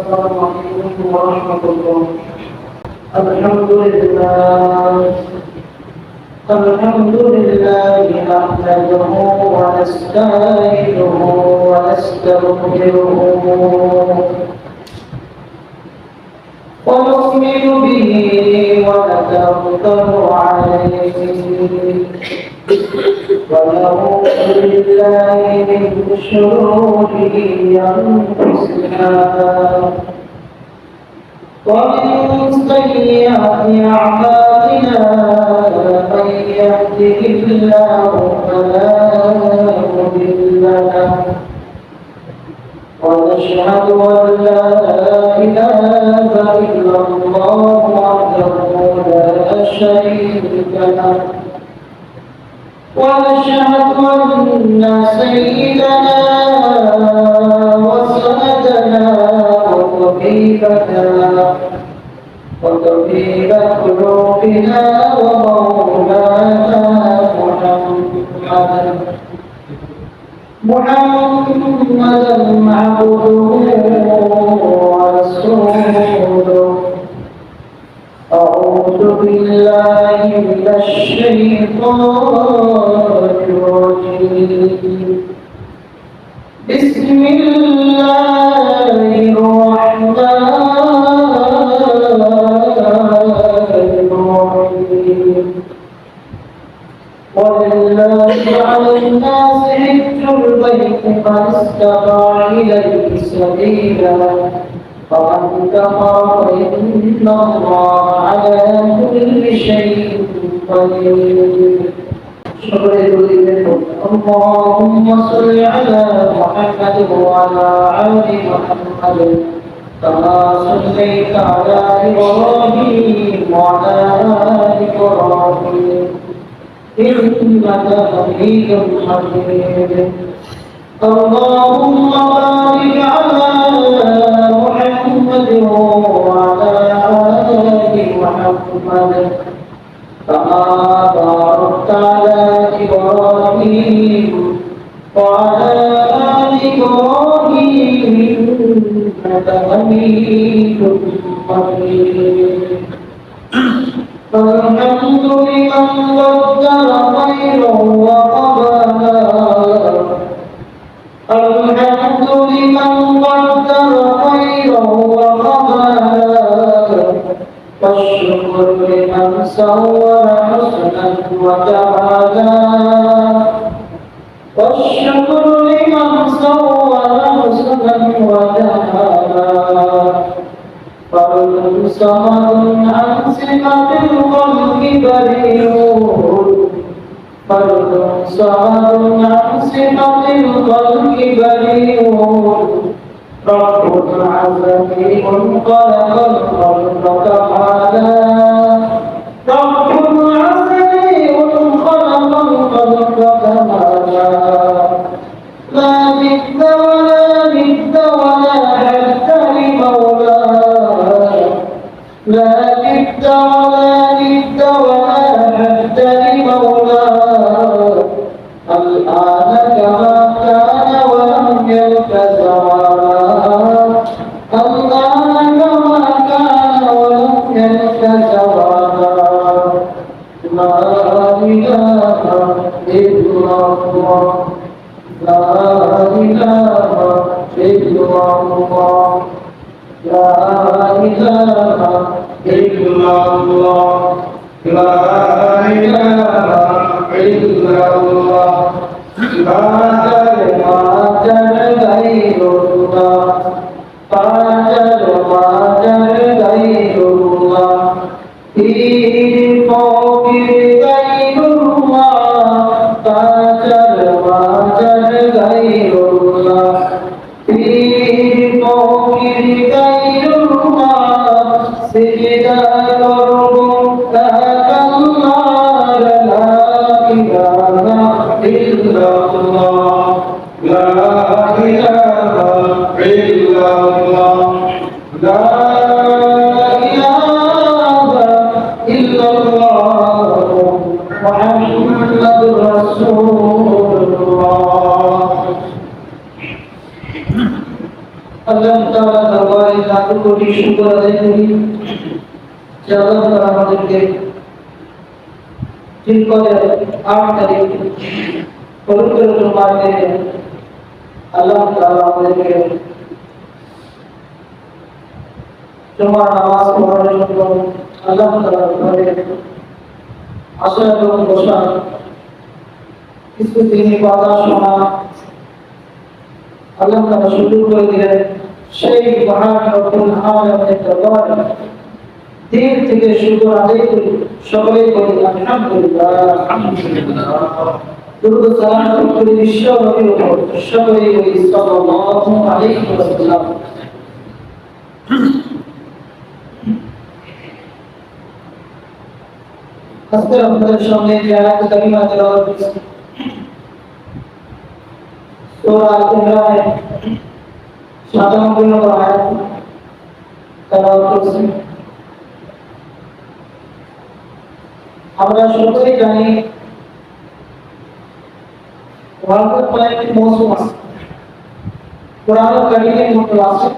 السلام عليكم ورحمة الله الحمد لله الحمد لله نحمده ونستعينه ونستغفره ونؤمن به ونتوكل عليه ونعوذ بالله من شرور انفسنا ومن سيئات اعمالنا من يهده الله فلا مضل له ونشهد ان لا اله الا الله وحده لا شريك له ونشهد أن سيدنا وسندنا وطبيبنا وطبيب قلوبنا ومولانا محمدا محمدا عبده ورسوله. أعوذ بالله من الشيطان إليه سبيلا فمن كفر فإن الله على كل شيء قدير. اللهم صل على محمد وعلى آل محمد. كما صليت على إبراهيم وعلى آل إبراهيم. إنك حميد مجيد اللهم بارك على محمد وعلى آل محمد. كما باركت على إبراهيم وعلى آل إبراهيم فالحمد لمن قدر خيرا والشكر لمن سوى حسنا وجمالا والشكر لمن سوى حسنا وجمالا فالصمد عن صفة الخلق بريء فالصمد عن صفة الخلق بريء رب خلق الخلق خلق الخلق لا ولا ولا لمولاه لا ولا ولا لمولاه الآن كما كان ولم يلك রাজা কোটি শুক্র আদায় করি যে আল্লাহ তারা আমাদেরকে ঠিক করে আট তারিখ পবিত্র জুমাতে আল্লাহ তাআলা আমাদেরকে জুমার নামাজ পড়ার জন্য আল্লাহ তাআলা ঘরে আসা এবং বসা কিছু তিনি কথা শোনা আল্লাহ তাআলা সুযোগ করে দিলেন। সেই মহান রব্বুল আলামিনের দরবারে দিন থেকে শুক্র আদায় করি সকলেই দুরুদ সালাম করি বিশ্ব নবীর উপর সকলেই করি সাল্লাল্লাহু আলাইহি ওয়াসাল্লাম আজকে আপনাদের সামনে যে আয়াত কারিমা তেলাওয়াত করছি সূরা আল-ইমরানের 97 নম্বর আয়াত তেলাওয়াত করছি আমরা সকলেই জানি ওয়ার্ল্ড কয়েকটি মৌসুম আছে কোরআন কারিমের মধ্যে আছে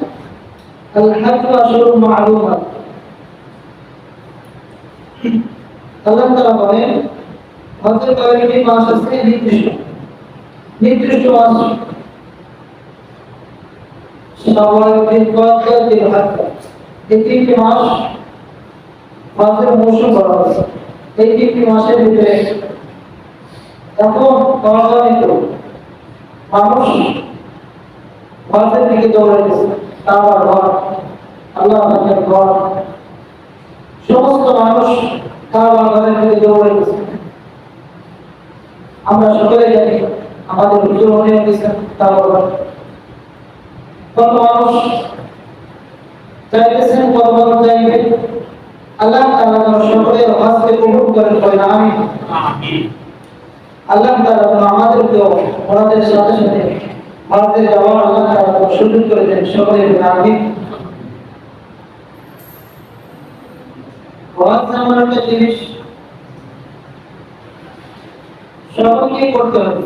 আল হজ্জ আশরুল মা'লুমাত আল্লাহ তাআলা বলেন হজের কয়েকটি মাস আছে নির্দিষ্ট নির্দিষ্ট মাস শাওয়াল জিলকদ জিলহজ্জা এই তিনটি মাস হজের মৌসুম বলা হয়েছে এই তিনটি মাসের ভিতরে এখন অগণিত মানুষ হজের দিকে দৌড়াইতেছে কাবার ঘর। আল্লাহ পাকের ঘর। সমস্ত মানুষ কাবা ঘরের দিকে দৌড়াইতেছে আমরা সকলে জানি আমাদের হুজুর মনে হয়েছেন কাবা ঘর। কত মানুষ চাইতেছেন কত মানুষ চাইবে আল্লাহ তাআলা সকলের হজকে কবুল করেন আমিন। আল্লাহ যেন আমাদেরকেও ওনাদের সাথে সাথে হজে যাওয়ার আল্লাহ যেন সুযোগ করে দেন। সকলে বলেন, আমিন। হজ এমন একটা জিনিস করতে হবে।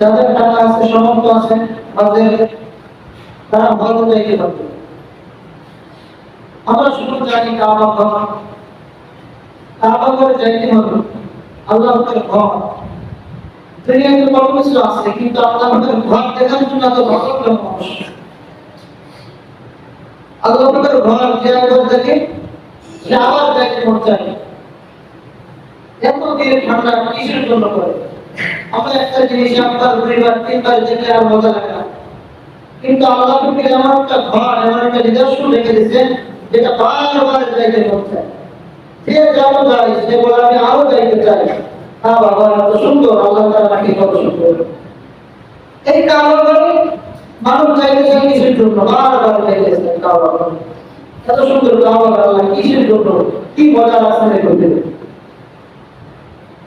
যাদের টাকা আছে, সমর্থ আছে হজের তারা হজ যাইতে পারবে আমরা শুধু জানি কাবা ঘর কাবা ঘরে যাইতে হবে। আল্লাহ ঘর। কিন্তু পাকের ঘর দেখার জন্য এত আল্লাহ ঘর দেখে সে আবার ঠান্ডা একটা জিনিস মজা লাগে কিন্তু আল্লাহ এমন একটা ঘর, এমন একটা নিদর্শন রেখে দিয়েছেন, যেটা বারবার মন চায় যে যেমন যায় সে বলে আমি আরও চাই। হ্যাঁ বাবা, এত সুন্দর, আল্লাহ নাকি কত সুন্দর। এই ঘরে মানুষ যাইতে চায় কিসের জন্য, বারবার কাবা এত সুন্দর ঘর আল্লাহ কিসের জন্য? কি আছে করতে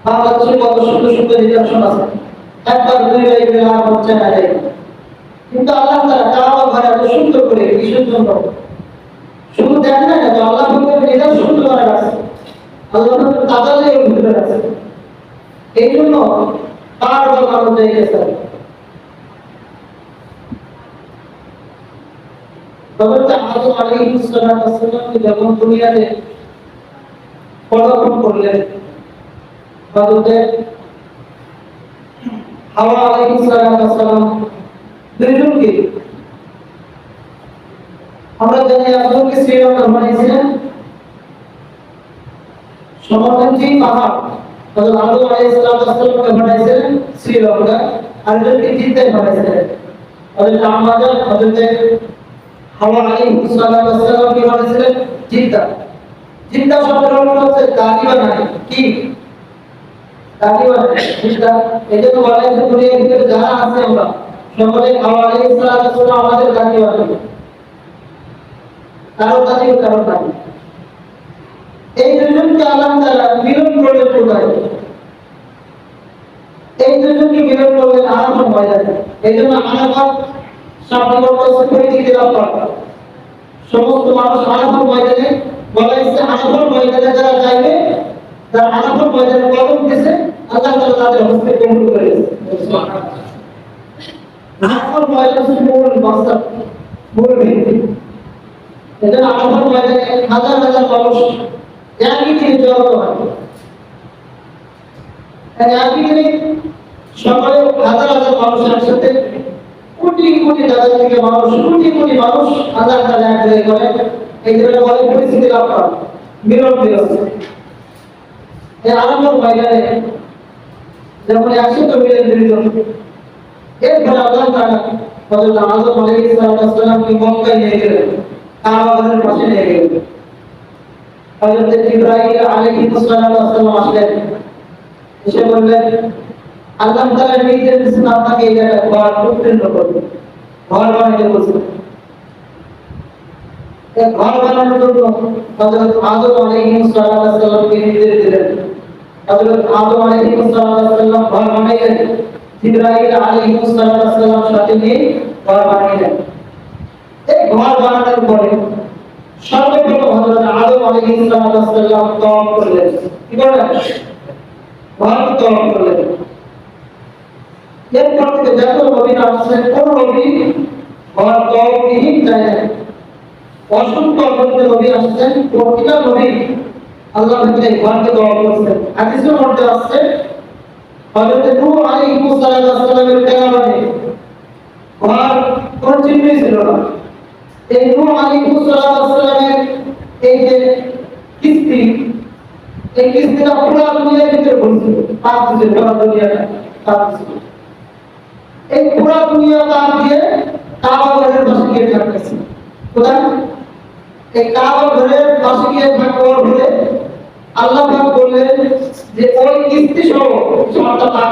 বাংলাদেশে কত সুন্দর সুন্দর নিদর্শন আছে। একবার গেলে আর হচ্ছে না যাই। কিন্তু আল্লাহ কাবা ঘরে এত সুন্দর করে কিসের জন্য? শুধু দেখেন না আল্লাহ নিদর্শন আছে আল্লাহ পাকের তাজালে ভিতরে আছে। এই জন্য বারবার মানুষ যাইতেছে হযরত আদম আলাইহিস সালাম যখন দুনিয়াতে পদার্পণ করলেন হযরত হাওয়া আলাইহিস সালাম দুইজনকে আমরা জানি আদমকে শ্রীলঙ্কা বানিয়েছিলেন সমতঞ্চি পাহাড়। হযরত আদম আলাইহিস সালামকে বানিয়েছিলেন শ্রীলঙ্কা। আর জিদ্দায় বানিয়েছিলেন হযরত আমাদের হযরত জিদ্দা। জিদ্দা শব্দের অর্থ বানায় কি? বানায় জিদ্দা। এজন্য বলা হয়েছে দুনিয়ার ভিতরে আছে আমরা সকলে হাওয়া আলাইহিস সালাম আমাদের বানায় কারও কাছে কারও নাই এই দুজনকে আল্লাহ তাআলা মিলন করলেন কোথায় এই দুজনকে মিলন করলেন আরাফাত ময়দানে এই জন্য আরাফাত সমস্ত মানুষ বলা যারা তারা কদম দিছে আল্লাহ তাআলা তাদের হস্তে দিয়েছে মূল মাস্টার মূল ভিত্তি। এজন্য হাজার হাজার মানুষ একই দিনে জড়ো হয় একই দিনে সকালে হাজার হাজার মানুষ একসাথে কোটি কোটি জায়গা থেকে মানুষ, কোটি কোটি মানুষ হাজার হাজার এক জায়গায় করে। এই জন্য বলে পরিস্থিতি লাভ করা। মিলন মিলন। এই আরাফাত ময়দানে যেমন একসাথে মিলে মিলিত এরপরে আল্লাহ তাআলা হযরত আদম আলাইহিস সালামকে মক্কায় নিয়ে গেলেন কাবাগরের পাশে নিয়ে গেলেন হযরত ইব্রাহিম আলাইহিস সালাম আসলেন। এসে বললেন, আল্লাহ তাআলা নির্দেশ দিয়েছেন আপনাকে এই ঘর উৎপন্ন করবে, ঘর বানাতে বলছেন। ঘর বানানোর নিয়ে ঘর বানাইলেন এই ঘর বানানোর পরে সর্বপ্রথম হযরত আদম আলাইহিস সালাম নবী আসছেন, কোন নবী আসছেন, প্রতিটা নবী আল্লাহ থেকে ঘরকে তওয়াব করছেন। হাদিসের মধ্যে আসছে হযরত নূহ আলাইহিস সালামের কেরামতে ঘর কোন চিহ্নই ছিল না। এই নূহ আলাইহিস সালামের এই যে কিস্তি, এই কিস্তিটা পুরো দুনিয়ার ভিতরে ঘুরছিল পাঁচ দিন পুরো দুনিয়াটা পাঁচ দিন এই পুরো দুনিয়া তার দিয়ে কাবা ঘরের গিয়ে থাকতেছে কোথায়? এই কাবা ঘরের গিয়ে থাকার আল্লাহ পাক বললেন যে, ওই কিস্তি সহ সবটা পাক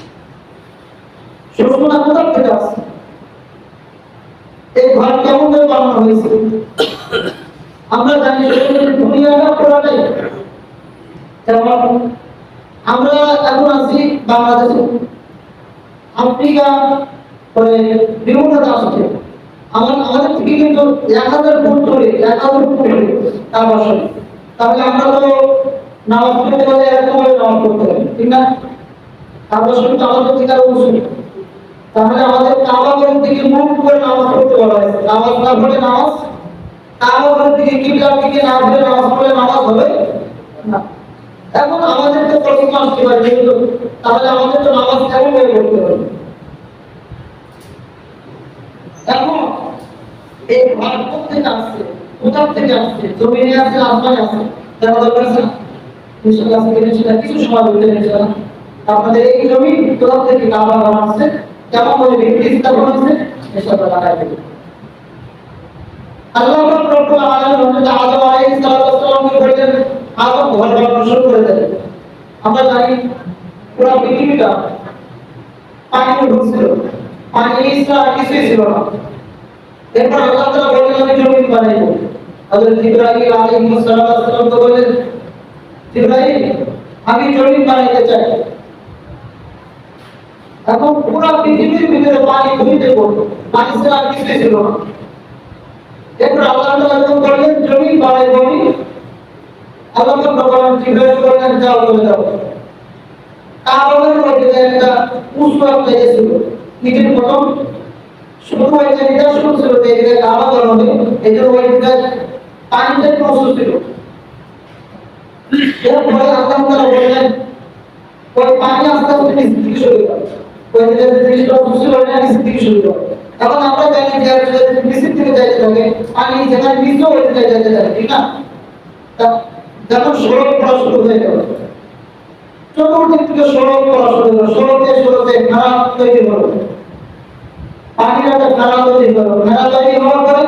সূচনা থেকে আসছে এই ঘর কেমন বানানো হয়েছে। আমরা জানি দুনিয়াটা পুরাটাই যেমন আমরা এখন আছি বাংলাদেশে। আফ্রিকা পরে বিভিন্ন দেশ আছে আমার আমাদের থেকে কিন্তু এক হাজার ফুট ধরে এক হাজার ফুট ধরে তার বসে। তাহলে আমরা তো নামাজ পড়তে গেলে এরকম ভাবে নামাজ পড়তে হবে ঠিক না? তার বসে আমাদের থেকে আরও তাহলে আমাদের কাবাগরের দিকে মুখ করে নামাজ পড়তে বলা হয়েছে। নামাজ না পড়লে নামাজ কাবাগরের দিকে কিবলার দিকে না ঘুরে নামাজ পড়লে নামাজ হবে? না। এখন আমাদের তো প্রথম আসতে পারে যেহেতু তাহলে আমাদের তো নামাজ কেমন করে পড়তে হবে? এখন এই ঘর থেকে আসছে কোথা থেকে আসছে? জমিনে আসছে আসমানে আসছে দেখা দরকার আছে ইনশাআল্লাহ সেটা কিছু সময় বলতে ইনশাআল্লাহ আপনাদের এই জমি কোথা থেকে কাবা বানাচ্ছে? কেমন করে ভিত্তি স্থাপন হচ্ছে ইনশাআল্লাহ লাগাই দেবে আল্লাহ রব্বুল আলামিন হযরত আদম আলাইহিস সালামকে বলেছেন আদম ঘর বানানো শুরু করে দেন আমরা জানি পুরো পৃথিবীটা পানিতে ঢুকছিল পানি ছাড়া কিছুই ছিল না এরপর আল্লাহ তাআলা বললেন আমি জমিন বানাইব হযরত ইব্রাহিম আলাইহিস সালাম তো বললেন ইব্রাহিম আমি জমিন বানাইতে চাই এখন পুরো পৃথিবীর ভিতরে পানি ঘুরিতে পড়তো পানি ছাড়া কিছুই ছিল না। এরপর আল্লাহ তাআলা বললেন জমিন বানাইব আমি আল্লাহ তাআলা বললেন জিব্রাইল বললেন যাও চলে যাও কাবাগের মধ্যে একটা উঁচু একটা ছিল ইটের প্রথম শুরু হয়েছে নিদর্শন ছিল যে এদিকে কাবা বানাবে এই জন্য ওই পানিটা প্রস্তুত ছিল। এরপরে আল্লাহ তাআলা বললেন, ওই পানি আস্তে আস্তে নিচ সরে গেল যে জিনিসটা উঁচু ছিল ওটা নিচ দিকে সরে গেল এখন আমরা জানি যে যদি নিচের দিকে যাইতে থাকে পানি যেখানে নিচে ওই দিকে যাইতে থাকে না শুরু শুরু খারাপ তৈরি হলো খারাপ তৈরি হওয়ার পরে